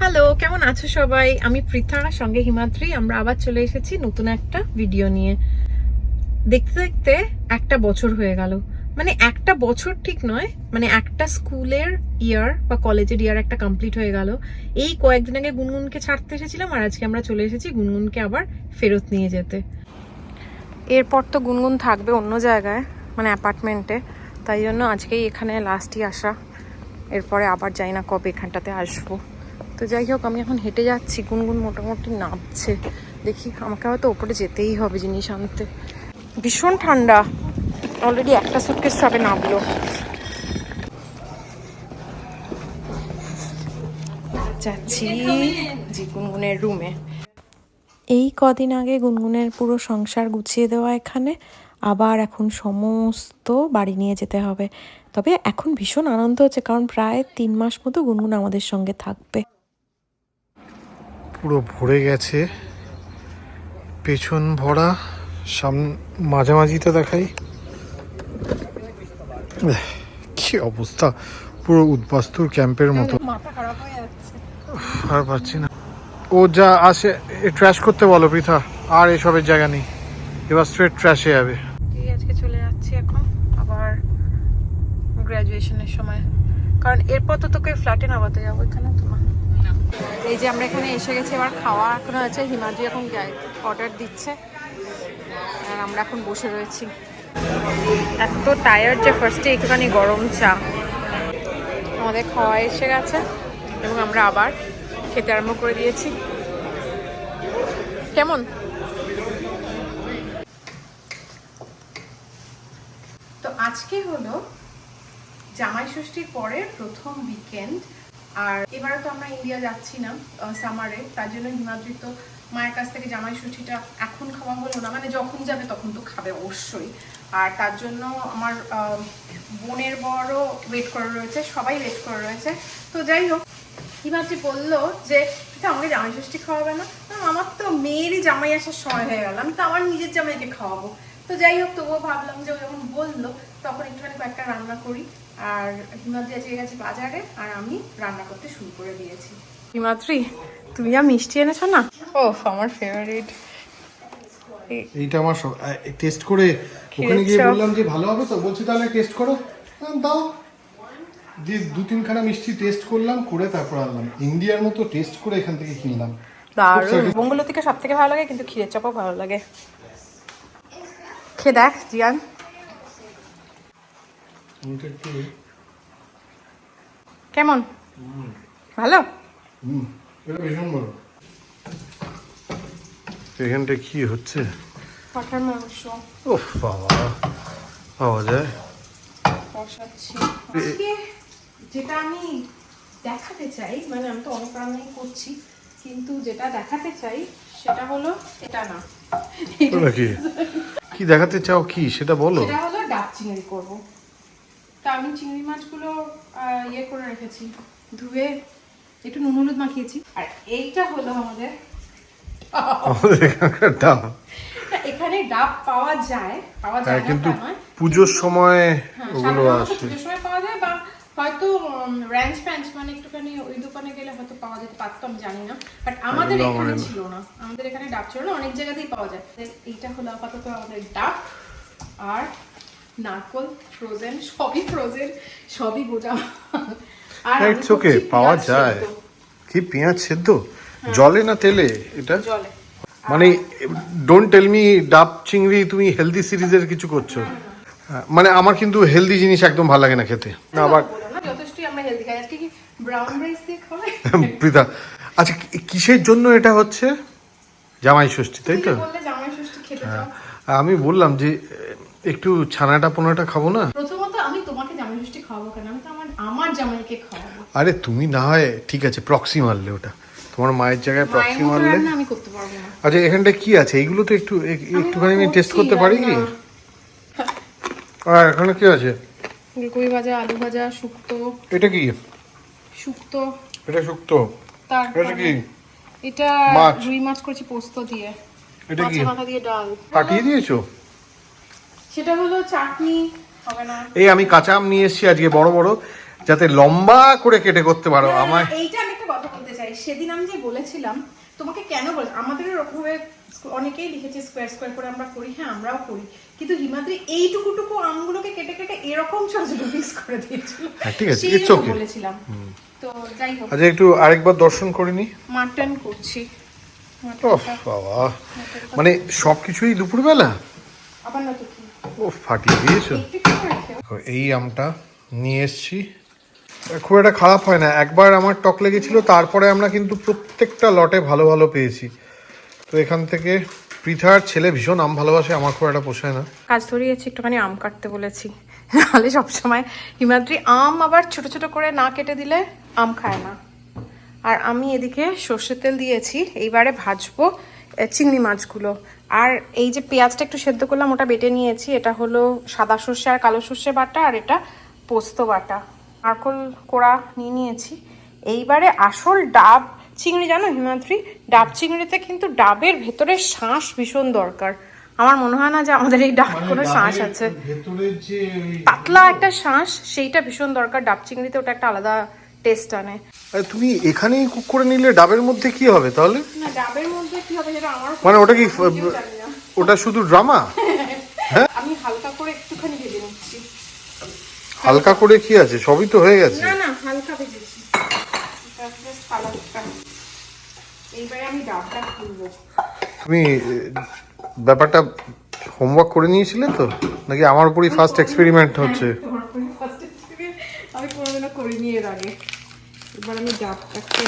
Hello কেমন আছো সবাই? আমি পৃথা, সঙ্গে হিমাদ্রি। আমরা আবার চলে এসেছি নতুন একটা ভিডিও নিয়ে। দেখতে দেখতে একটা বছর হয়ে গেল। মানে একটা বছর ঠিক নয় মানে একটা স্কুলের ইয়ার বা কলেজের ইয়ার একটা কমপ্লিট হয়ে গেল। এই কয়েকদিন আগে গুনগুনকে ছাড়তে এসেছিলাম আর আজকে আমরা চলে এসেছি গুনগুনকে আবার ফেরত নিয়ে যেতে। এরপর তো গুনগুন থাকবে অন্য জায়গায় মানে অ্যাপার্টমেন্টে তাই জন্য আজকেই এখানে লাস্টই আসা। এরপরে আবার যাই না কবে এখানটাতে আসব। তো যাই হোক, আমি এখন হেঁটে যাচ্ছি। গুনগুন মোটামুটি নামছে। দেখি, আমাকে হয়তো ওপরে যেতেই হবে জিনিস আনতে। ভীষণ ঠান্ডা। অলরেডি একটা সুটকেস সবে নামলো। যাচ্ছি জি গুনগুনের রুমে এই কদিন আগে গুনগুনের পুরো সংসার গুছিয়ে দেওয়া এখানে। আবার এখন সমস্ত বাড়ি নিয়ে যেতে হবে। তবে এখন ভীষণ আনন্দ হচ্ছে, কারণ প্রায় তিন মাস মতো গুনগুন আমাদের সঙ্গে থাকবে। পুরো ভরে গেছে। পেছন ভরা সাম মাঝামাঝিটা দেখাই। কি অবস্থা। পুরো উদ্বাস্তুর ক্যাম্পের মতো। আর পাচ্ছি না। ও যা আসে ট্র্যাশ করতে বলো পৃথা। আর এসবের জায়গা নেই। এবার স্ট্রেট ট্র্যাশে যাবে। আজকে চলে যাচ্ছি এখন আবার গ্র্যাজুয়েশনের সময়। কারণ এরপর তো তোকে ফ্ল্যাটে নামাতে যাব এখানে তো না এই যে আমরা এখানে এসে গেছি, এবার খাওয়া এখনও আছে হিমাদ্রি এখন অর্ডার দিচ্ছে। আর আমরা এখন বসে রয়েছি। এত টায়ার্ড যে ফার্স্টে একটুখানি গরম চা। আমাদের খাওয়া এসে গেছে এবং আমরা আবার খেতে আরম্ভ করে দিয়েছি। কেমন? তো আজকে হলো জামাই ষষ্ঠীর পরের প্রথম উইকেন্ড আর এবারে তো আমরা ইন্ডিয়া যাচ্ছি না সামারে তার জন্য হিমাদ্রি তো মায়ের কাছ থেকে জামাই ষষ্ঠীটা এখন খাওয়া হলো না মানে যখন যাবে তখন তো খাবে অবশ্যই। আর তার জন্য আমার বোনের বড়ও ওয়েট করে রয়েছে সবাই ওয়েট করে রয়েছে। তো যাই হোক হিমাদ্রি বলল যে "পিতা, আমাকে জামাই ষষ্ঠী খাওয়াবে না? আমার তো মেয়েরই জামাই আসার সময় হয়ে গেল আমি তো আমার নিজের জামাইকে খাওয়াবো। তো যাই হোক তবুও ভাবলাম যে ও যখন বলল তখন একটুখানি কয়েকটা রান্না করি। আর হিমাদ্রি আজকে গেছে বাজারে আর আমি রান্না করতে শুরু করে দিয়েছি। হিমাদ্রি তুমি যা মিষ্টি এনেছো না? ও আমার ফেভারিট এইটা আমার টেস্ট করে ওখানে গিয়ে বললাম যে ভালো হবে তো বলছি তাহলে টেস্ট করো। দাও। দিয়ে দু তিনখানা মিষ্টি টেস্ট করলাম করে তারপর আনলাম। ইন্ডিয়ার মতো টেস্ট করে এখান থেকে কিনলাম। দারুণ। বঙ্গলতিকে সব থেকে ভালো লাগে কিন্তু ক্ষীরের চপও ভালো লাগে। খেয়ে দেখ জিয়ান। কেমন? ভালো? এখানটা কি হচ্ছে? পাঠার মাংস? বাবা। পাওয়া যায়? যেটা আমি দেখাতে চাই মানে আমি তো অনুপ্রাণাই করছি কিন্তু যেটা দেখাতে চাই সেটা হলো এটা না। কি? কি দেখাতে চাও কি? সেটা বলো। সেটা হলো ডাব চিংড়ি করব। তা আমি চিংড়ি মাছগুলো ইয়ে করে রেখেছি। ধুয়ে একটু নুন হলুদ মাখিয়েছি। আর এইটা হলো আমাদের না, এখানে ডাব পাওয়া যায় পাওয়া যায় হ্যাঁ কিন্তু পুজোর সময় হ্যাঁ, ওগুলো আসে। পুজোর সময় পাওয়া যায় বা হয়তো র্যাঞ্চ ফ্যাঞ্চ মানে একটুখানি ওই দোকানে গেলে হয়তো পাওয়া যেতে পারতো আমি জানি না। বাট আমাদের এখানে ছিল না। আমাদের এখানে ডাব ছিল না অনেক জায়গাতেই পাওয়া যায়। এইটা হলো আপাতত আমাদের ডাব। আর নারকল ফ্রোজেন সবই ফ্রোজেন সবই গোজা আর আমি ইটস ওকে পাওয়া যায়। কি পেঁয়াজ সেদ্ধ? জলে না তেলে এটা? জলে। মানে ডোন্ট টেল মি ডাব চিংড়ি তুমি হেলদি সিরিজের কিছু করছ। হ্যাঁ, মানে আমার কিন্তু হেলদি জিনিস একদম ভালো লাগে না খেতে। না আবার যথেষ্টই আমরা হেলদি খাই। আজকে কি ব্রাউন রাইস দিয়ে আচ্ছা কিসের জন্য এটা হচ্ছে? জামাই ষষ্ঠী তাই তো? যে বললে জামাই ষষ্ঠী খেতে আমি বললাম যে একটু ছানাটা পোনাটা খাব না? প্রথমত আমি তোমাকে জামাই ষষ্ঠী খাওয়াবো কেন? আমি তো আমার আমার জামাইকে খাওয়াবো। আরে তুমি না হয় ঠিক আছে প্রক্সি মারলে ওটা। তোমার মায়ের জায়গায় প্রক্সি মারলে? আমি করতে পারব না। আচ্ছা এখানটা কি আছে? এইগুলো তো একটু একটুখানি আমি টেস্ট করতে পারি কি? আর এখানে কি আছে? ফুলকপি ভাজা আলু ভাজা শুক্তো। এটা কি? শুক্তো। এটা শুক্তো। তারপরে কি? এটা রুই মাছ করেছি পোস্ত দিয়ে। এটা কি? মাথা দিয়ে ডাল। পাঠিয়ে দিয়েছ? সেটা হলো চাটনি হবে না। এই আমি কাঁচা আম নিয়ে এসেছি আজকে বড় বড় যাতে লম্বা করে কেটে করতে পারো আমায়। এইটা আমি একটা কথা বলতে চাই। সেদিন আমি যে বলেছিলাম তোমাকে কেন বল আমাদের ওরকমভাবে অনেকেই লিখেছে স্কোয়ার স্কোয়ার করে আমরা করি হ্যাঁ আমরাও করি। কিন্তু হিমাদ্রি এইটুকুটুকু আমগুলোকে কেটে কেটে এরকম ছোট ছোট পিস করে দিয়েছিল। হ্যাঁ, ঠিক আছে, জন্য okay. বলেছিলাম। তো যাই হোক। আচ্ছা একটু আরেকবার দর্শন করে নি। মাটন করছি। বাবা। মানে সব কিছুই দুপুরবেলা? আবার না তো ও, ফাটিয়ে দিয়েছ। এই আমটা নিয়ে এসছি। খুব একটা খারাপ হয় না। একবার আমার টক লেগেছিল, তারপরে আমরা কিন্তু প্রত্যেকটা লটে ভালো ভালো পেয়েছি। তো এখান থেকে পৃথার ছেলে ভীষণ আম ভালোবাসে, আমার খুব একটা পোষায় না। কাজ ধরিয়েছি একটুখানি আম কাটতে বলেছি। নাহলে সবসময় হিমাদ্রি, আম আবার ছোট ছোট করে না কেটে দিলে আম খায় না। আর আমি এদিকে সর্ষের তেল দিয়েছি, এইবারে ভাজবো। চিংড়ি মাছগুলো। আর এই যে পেঁয়াজটা একটু সেদ্ধ করলাম ওটা বেটে নিয়েছি। এটা হলো সাদা সর্ষে আর কালো সর্ষে বাটা আর এটা পোস্ত বাটা। নারকল কোড়া নিয়ে নিয়েছি। এইবারে আসল ডাব চিংড়ি জানো হিমাদ্রি? ডাব চিংড়িতে কিন্তু ডাবের ভেতরে শাঁস ভীষণ দরকার। আমার মনে হয় না যে আমাদের এই ডাব কোনো শাঁস আছে। পাতলা একটা শাঁস সেইটা ভীষণ দরকার। ডাব চিংড়িতে ওটা একটা আলাদা টেস্ট আনে তুমি এখানেই কুক করে নিলে ডাবের মধ্যে কি হবে তাহলে? না ডাবের মধ্যে কি হবে যেটা আমার মানে ওটা কি। ওটা শুধু ড্রামা আমি হালকা করে একটুখানি ভেজে নিচ্ছি। হালকা করে কি আছে? সবই তো হয়ে গেছে। না না হালকা ভেজেছি এটা just হালকা। এইবারে আমি ডাবটা খুলবো। তুমি ব্যাপারটা হোমওয়ার্ক করে নিয়েছিলে তো? নাকি আমার উপরই ফার্স্ট এক্সপেরিমেন্ট হচ্ছে? আমি কোনোদিনও করিনি এর আগে। এবার আমি ডাবটাকে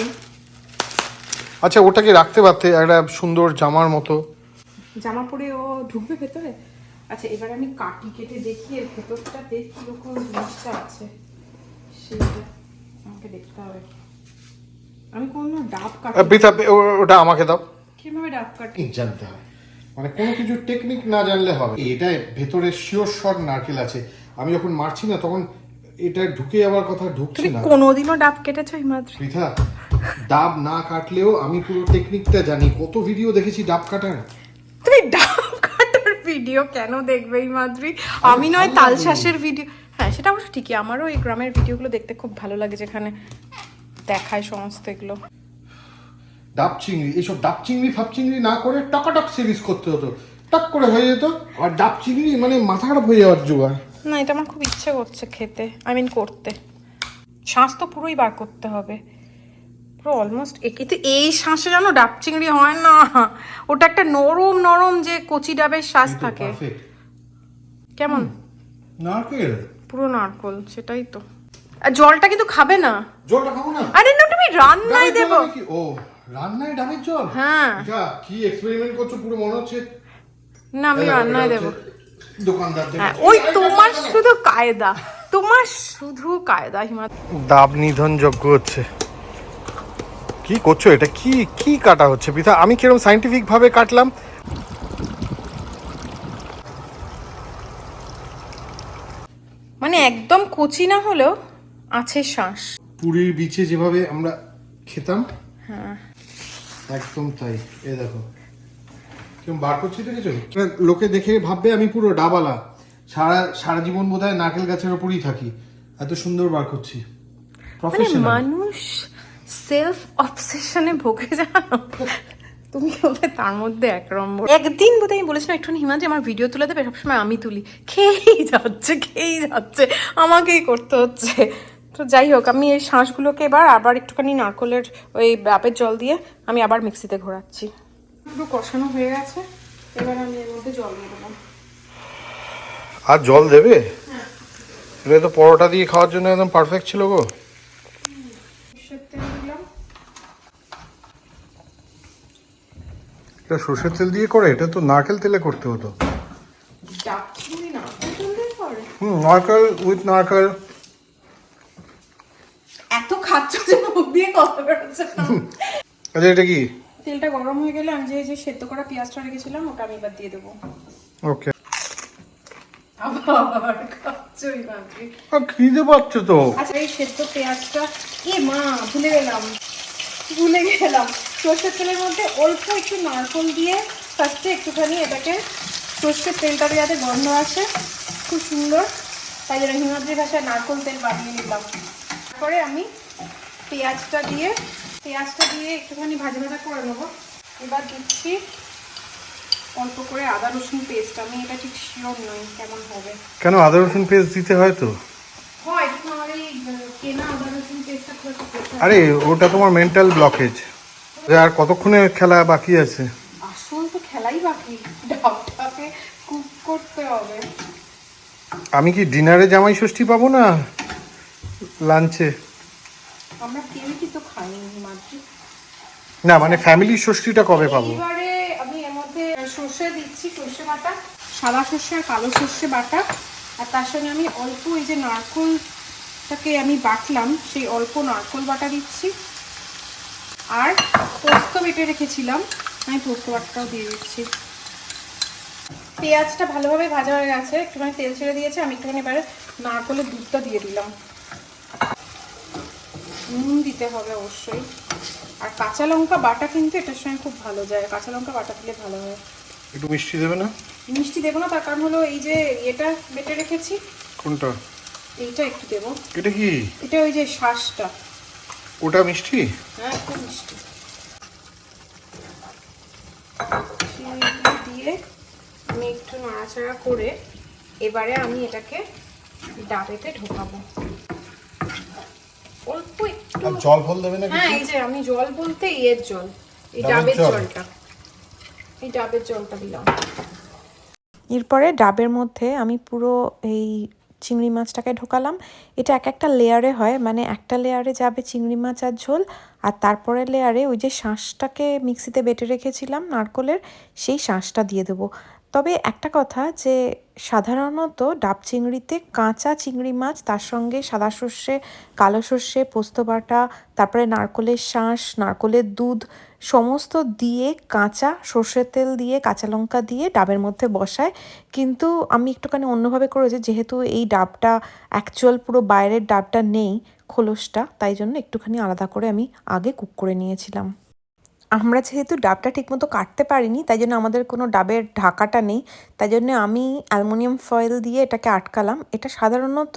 আচ্ছা ওটাকে রাখতে পারতে একটা সুন্দর জামার মতো? জামা পরে ও ঢুকবে ভেতরে? আচ্ছা এবার আমি কাটি কেটে দেখি এর ভেতরটাতে কীরকম জিনিসটা আছে। সেইটা আমাকে দেখতে হবে। আমি কোনো ডাব কাটি ওটা আমাকে দাও। কীভাবে ডাব কাটি? জানতে হয় মানে কোনো কিছু টেকনিক না জানলে হবে। এটা ভেতরে শিওর শট নারকেল আছে। আমি যখন মারছি না তখন এটা ঢুকে যাওয়ার কথা ঢুকছে তুমি না। কোনোদিনও ডাব কেটেছো হিমাদ্রি? পৃথা ডাব না কাটলেও আমি পুরো টেকনিকটা জানি। কত ভিডিও দেখেছি ডাব কাটার? তুমি ডাব কাটার ভিডিও কেন দেখবে হিমাদ্রি? আমি নয় তাল শ্বাসের ভিডিও হ্যাঁ সেটা অবশ্য ঠিকই। আমারও এই গ্রামের ভিডিওগুলো দেখতে খুব ভালো লাগে যেখানে দেখায় সমস্ত এগুলো। ডাব চিংড়ি এইসব ডাব চিংড়ি ফাপ চিংড়ি না করে টকাটক সিরিজ করতে হতো। টক করে হয়ে যেত। আর ডাব চিংড়ি মানে মাথা খারাপ হয়ে যাওয়ার জোগাড়। না এটা আমার খুব ইচ্ছে করছে খেতে আই মিন করতে। শ্বাস তো পুরোই বার করতে হবে। পুরো অলমোস্ট কিন্তু এই শ্বাসে যেন ডাব চিংড়ি হয় না ওটা একটা নরম নরম যে কচি ডাবের শ্বাস থাকে। কেমন? নারকেল। পুরো নারকল সেটাই তো। আর জলটা কিন্তু খাবে না। জলটা খাব না? আরে না তুমি রান্নায় দেবো। ও রান্নায় ডাবের জল? হ্যাঁ। কি এক্সপেরিমেন্ট করছ পুরো মনে হচ্ছে। না আমি রান্নায় দেবো। দোকানদারদের হ্যাঁ ওই তোমার শুধু কায়দা। তোমার শুধু কায়দা হিমা ডাব নিধন যজ্ঞ হচ্ছে। কি করছ এটা? কি কি কাটা হচ্ছে? পিতা আমি কীরকম সাইন্টিফিক ভাবে কাটলাম? মানে একদম কচি না হলেও আছে শ্বাস। পুরীর বিচে যেভাবে আমরা খেতাম হ্যাঁ। একদম তাই। এ দেখো কেমন বার করছি দেখেছ? লোকে দেখে ভাববে আমি পুরো ডাবালা। সারা সারা জীবন বোধহয় নারকেল গাছের ওপরই থাকি। এত সুন্দর বার করছি। মানে মানুষ সেলফ অবসেশনে ভোগে জানো? তুমি বলতে তার মধ্যে এক নম্বর। একদিন বোধহয় আমি বলেছিলাম একটু হিমাদ্রি আমার ভিডিও তুলে দেবে সবসময় আমি তুলি। খেয়েই যাচ্ছে খেয়েই যাচ্ছে। আমাকেই করতে হচ্ছে। তো যাই হোক আমি এই শ্বাসগুলোকে এবার আবার একটুখানি নারকলের ওই ডাবের জল দিয়ে আমি আবার মিক্সিতে ঘোরাচ্ছি। একটু কষানো হয়ে গেছে এবার আমি এর মধ্যে জল দিয়ে দেবো। আর জল দেবে? এটা তো পরোটা দিয়ে খাওয়ার জন্য একদম পারফেক্ট ছিল গো। এটা সর্ষের তেল দিয়ে করে? এটা তো নারকেল তেলে করতে হতো। হুম নারকেল উইথ নারকেল। এত খাচ্ছ যে মুখ দিয়ে কথা বেরোচ্ছে আচ্ছা এটা কি? তেলটা গরম হয়ে গেলে আমি যে যে সেদ্ধ করা পেঁয়াজটা রেখেছিলাম ওটা আমি এবার দিয়ে দেবো। ওকে। আবার খাচ্ছই ভাবছি খিদে পাচ্ছে তো। আচ্ছা এই সেদ্ধ পেঁয়াজটা এ মা ভুলে গেলাম। ভুলে গেলাম। সর্ষের তেলের মধ্যে অল্প একটু নারকল দিয়ে ফার্স্টে একটুখানি এটাকে সর্ষের যাতে গন্ধ আসে খুব সুন্দর। তাই জন্য হিমাদ্রি ভাষায় নারকল তেল বানিয়ে নিলাম। তারপরে আমি পেঁয়াজটা দিয়ে পেঁয়াজটা দিয়ে একটুখানি ভাজা ভাজা করে নেব। এবার দিচ্ছি অল্প করে আদা রসুন পেস্ট আমি এটা ঠিক শিওর নই কেমন হবে। কেন আদা রসুন পেস্ট দিতে হয় তো? হয় আমার এই কেনা আদা রসুন পেস্টটা খুব আরে ওটা তোমার মেন্টাল ব্লকেজ আর কতক্ষণে খেলা বাকি আছে? আসল তো খেলাই বাকি। ডাবটাকে কুক করতে হবে। আমি কি ডিনারে জামাই ষষ্ঠী পাবো না? লাঞ্চে আমরা কেউই খাইনি মাত্র না মানে ফ্যামিলি ষষ্ঠীটা কবে পাবো? এবারে আমি এর মধ্যে সর্ষে দিচ্ছি, সর্ষে বাটা, সাদা সর্ষে আর কালো সর্ষে বাটা। আর তার সঙ্গে আমি অল্প এই যে নারকোলটাকে আমি বাটলাম, সেই অল্প নারকোল বাটা দিচ্ছি। আর পোস্ত বেটে রেখেছিলাম, আমি পোস্ত বাটাটাও দিয়ে দিচ্ছি। পেঁয়াজটা ভালোভাবে ভাজা হয়ে গেছে, একটুখানি তেল ছেড়ে দিয়েছে, আমি একটুখানি এবারে নারকলের দুধটা দিয়ে দিলাম। নুন দিতে হবে অবশ্যই। আর কাঁচা লঙ্কা বাটা কিন্তু এটার সঙ্গে খুব ভালো যায়। কাঁচা লঙ্কা বাটা দিলে ভালো হয়। একটু মিষ্টি দেবে না? মিষ্টি দেবো না তার কারণ হলো এই যে এটা বেটে রেখেছি। কোনটা? এইটা একটু দেবো। এটা কি? এটা ওই যে শ্বাসটা ওটা মিষ্টি? হ্যাঁ খুব মিষ্টি। দিয়ে আমি একটু নাড়াচাড়া করে এবারে আমি এটাকে ডাবেতে ঢোকাবো। অল্প জল ফল দেবে না হ্যাঁ এই যে আমি জল বলতে এর জল। এই ডাবের ডাবের জলটা। এই ডাবের জলটা দিলাম। এরপরে ডাবের মধ্যে আমি পুরো এই চিংড়ি মাছটাকে ঢোকালাম। এটা এক একটা লেয়ারে হয় মানে একটা লেয়ারে যাবে চিংড়ি মাছ আর ঝোল আর তারপরে লেয়ারে ওই যে শাঁসটাকে মিক্সিতে বেটে রেখেছিলাম নারকলের সেই শাঁসটা দিয়ে দেবো। তবে একটা কথা যে, সাধারণত ডাব চিংড়িতে কাঁচা চিংড়ি মাছ, তার সঙ্গে সাদা সর্ষে, কালো সর্ষে, পোস্ত বাটা, তারপরে নারকলের শাঁস, নারকলের দুধ, সমস্ত দিয়ে কাঁচা সর্ষের তেল দিয়ে, কাঁচা লঙ্কা দিয়ে ডাবের মধ্যে বসায়। কিন্তু আমি একটুখানি অন্যভাবে করেছি যেহেতু এই ডাবটা অ্যাকচুয়াল পুরো বাইরের ডাবটা নেই খোলসটা, তাই জন্য একটুখানি আলাদা করে আমি আগে কুক করে নিয়েছিলাম। আমরা যেহেতু ডাবটা ঠিকমতো কাটতে পারিনি, তাই জন্য আমাদের কোনো ডাবের ঢাকাটা নেই। তাই জন্য আমি অ্যালুমিনিয়াম ফয়েল দিয়ে এটাকে আটকালাম। এটা সাধারণত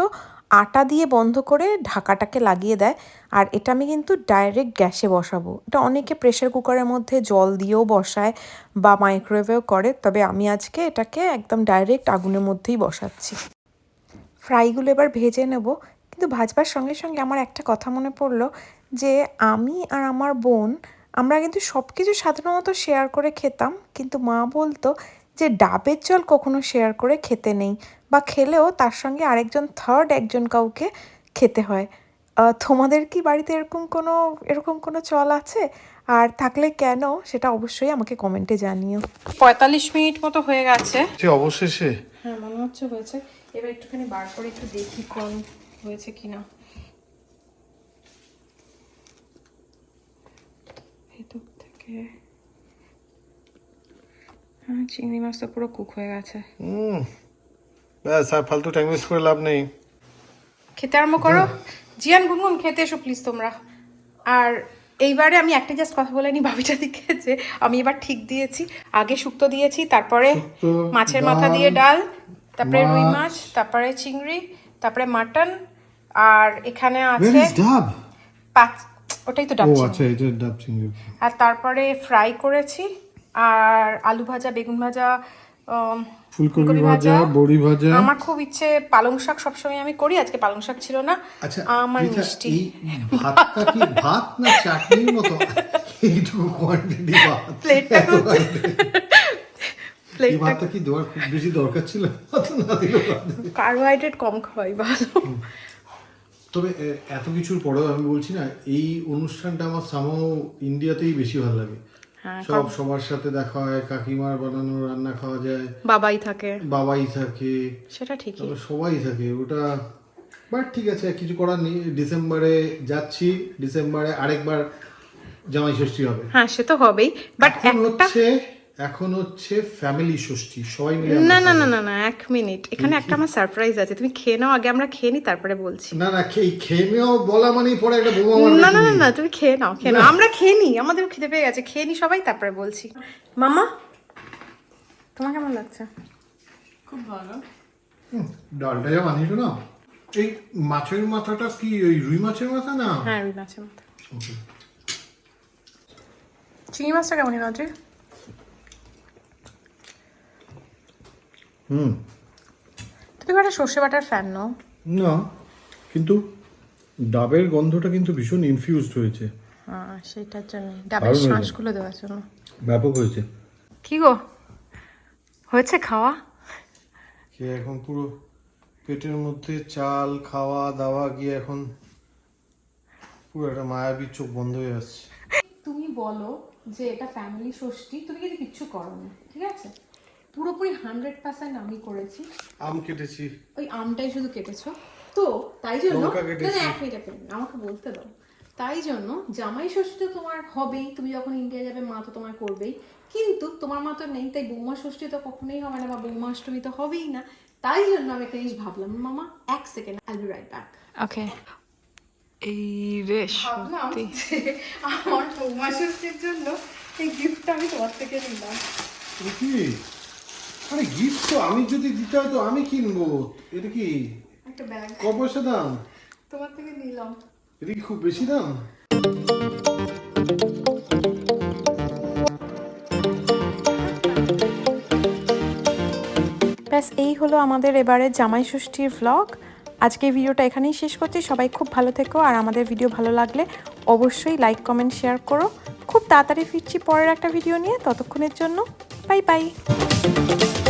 আটা দিয়ে বন্ধ করে ঢাকাটাকে লাগিয়ে দেয়। আর এটা আমি কিন্তু ডাইরেক্ট গ্যাসে বসাবো। এটা অনেকে প্রেশার কুকারের মধ্যে জল দিয়েও বসায় বা মাইক্রোওয়েভেও করে, তবে আমি আজকে এটাকে একদম ডাইরেক্ট আগুনের মধ্যেই বসাচ্ছি। ফ্রাইগুলো এবার ভেজে নেব। কিন্তু ভাজবার সঙ্গে সঙ্গে আমার একটা কথা মনে পড়ল যে, আমি আর আমার বোন আমরা কিন্তু সব কিছু সাধারণত শেয়ার করে খেতাম কিন্তু মা বলতো যে ডাবের জল কখনো শেয়ার করে খেতে নেই বা খেলেও তার সঙ্গে আরেকজন থার্ড একজন কাউকে খেতে হয়। তোমাদের কি বাড়িতে এরকম কোনো এরকম কোনো চল আছে? আর থাকলে কেন? সেটা অবশ্যই আমাকে কমেন্টে জানিও। পঁয়তাল্লিশ মিনিট মতো হয়ে গেছে। যে অবশেষে। হ্যাঁ মনে হচ্ছে হয়েছে। এবার একটুখানি বার করে একটু দেখি কোন হয়েছে কিনা। ভেতর থেকে। হ্যাঁ চিংড়ি মাছ তো পুরো কুক হয়ে গেছে। হুম ব্যাস আর ফালতু টাইম ওয়েস্ট করে লাভ নেই। খেতে আরম্ভ করো। জিয়ান গুনগুন খেতে এসো প্লিজ তোমরা। আর এইবারে আমি একটা জাস্ট কথা বলে নি ভাবিটা দিকে যে আমি এবার ঠিক দিয়েছি। আগে শুক্তো দিয়েছি তারপরে মাছের মাথা দিয়ে ডাল তারপরে রুই মাছ। মাছ তারপরে চিংড়ি তারপরে মাটন আর এখানে আছে পাঁচ ওটাই তো ডাব আচ্ছা এটা ডাব চিংড়ি আর তারপরে ফ্রাই করেছি আর আলু ভাজা বেগুন ভাজা ফুলকপি ভাজা বড়ি ভাজা। আমার খুব ইচ্ছে পালং শাক সবসময় আমি করি আজকে পালং শাক ছিল না। আচ্ছা আমার মিষ্টি। ভাতটা কি ভাত না চাটনির মতো? এইটুকু কোয়ান্টিটি ভাত। প্লেটটা প্লেটটা কি দেওয়ার খুব বেশি দরকার ছিল। কার্বোহাইড্রেট কম খাওয়াই ভালো। তবে এত কিছুর পরেও আমি বলছি না এই অনুষ্ঠানটা আমার সামো ইন্ডিয়াতেই বেশি ভালো লাগে। হ্যাঁ, সব সবার সাথে দেখা হয় কাকিমার বানানো রান্না খাওয়া যায়। বাবাই থাকে। বাবাই থাকে। সেটা ঠিকই। সবাই থাকে ওটা বাট ঠিক আছে কিছু করার নেই। ডিসেম্বরে যাচ্ছি ডিসেম্বরে আরেকবার জামাই ষষ্ঠী হবে। হ্যাঁ সে তো হবেই বাট একটা হচ্ছে এখন হচ্ছে ফ্যামিলি ষষ্ঠী সবাই মিলে না না না না না এক মিনিট এখানে একটা আমার সারপ্রাইজ আছে। তুমি খেয়ে নাও আগে আমরা খেয়ে নিই তারপরে বলছি। না না খেয়ে খেমেও বলা মানেই পরে একটা বোমা মারবে না না না তুমি। না তুমি খেয়ে নাও খেয়ে নাও। আমরা খেয়ে নিই আমাদের খেতে পেয়ে গেছে। খেয়ে নিই সবাই তারপরে বলছি। মামা তোমার কেমন লাগছে? হুম, ডালটা যা বানিয়েছো না এই মাছের মাথাটা কি ওই রুই মাছের মাথা না? হ্যাঁ রুই মাছের Okay. চিংড়ি মাছটা কেমন হিমাদ্রি হুম। তুমি একটা সর্ষে বাটার ফ্যান নও না কিন্তু ডাবের গন্ধটা কিন্তু ভীষণ ইনফিউজড হয়েছে। হ্যাঁ সেটার জন্য। ডাবের শ্বাসগুলো দেওয়ার জন্য। ব্যাপক হয়েছে। কি গো? হয়েছে খাওয়া? কে এখন পুরো পেটের মধ্যে চাল খাওয়া দাওয়া গিয়ে এখন পুরো একটা মায়াবী চোখ বন্ধ হয়ে আসছে তুমি বলো যে এটা ফ্যামিলি ষষ্ঠী তুমি কিন্তু কিচ্ছু করোনি ঠিক আছে? পুরোপুরি হান্ড্রেড পার্সেন্ট আমি করেছি। আম কেটেছি। ওই আমটাই শুধু কেটেছো। তো তাই জন্য এক মিনিট এক আমাকে বলতে দাও। তাই জন্য জামাই ষষ্ঠী তো তোমার হবেই তুমি যখন ইন্ডিয়া যাবে মা তো তোমার করবেই। কিন্তু তোমার মা তো নেই তাই বৌমা ষষ্ঠী তো কখনোই হবে না বা বৌমা অষ্টমী তো হবেই না। তাই জন্য আমি একটা জিনিস ভাবলাম মামা এক second I be right back okay এই রে ভাবলাম আমার বৌমা ষষ্ঠীর জন্য এই গিফটটা আমি তোমার থেকে নিলাম। কি? আরে গিফট তো আমি যদি দিতে হয় তো আমি কিনবো। এটা কি? একটা ব্যাগ ক পয়সা দাম? তোমার থেকে নিলাম। এটা কি খুব বেশি দাম? ব্যাস এই হলো আমাদের এবারে জামাই ষষ্ঠীর ভ্লগ আজকে ভিডিওটা এখানেই শেষ করছি। সবাই খুব ভালো থেকো আর আমাদের ভিডিও ভালো লাগলে অবশ্যই লাইক কমেন্ট শেয়ার করো। খুব তাড়াতাড়ি ফিরছি পরের একটা ভিডিও নিয়ে। ততক্ষণের জন্য Bye bye.